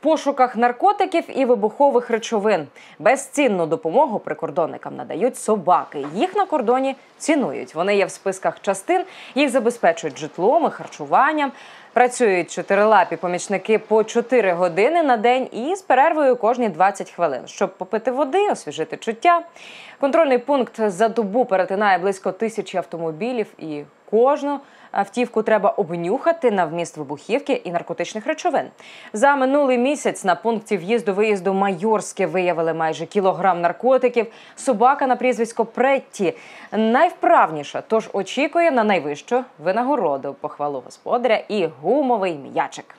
пошуках наркотиків і вибухових речовин. Безцінну допомогу прикордонникам надають собаки. Їх на кордоні цінують. Вони є в списках частин, їх забезпечують житлом і харчуванням. Працюють чотирилапі помічники по 4 години на день і з перервою кожні 20 хвилин, щоб попити води, освіжити чуття. Контрольний пункт за добу перетинає близько тисячі автомобілів і кожну автівку треба обнюхати на вміст вибухівки і наркотичних речовин. За минулий місяць на пункті в'їзду-виїзду Майорське виявили майже кілограм наркотиків. Собака на прізвисько Претті найвправніша, тож очікує на найвищу винагороду, похвалу господаря і гумовий м'ячик.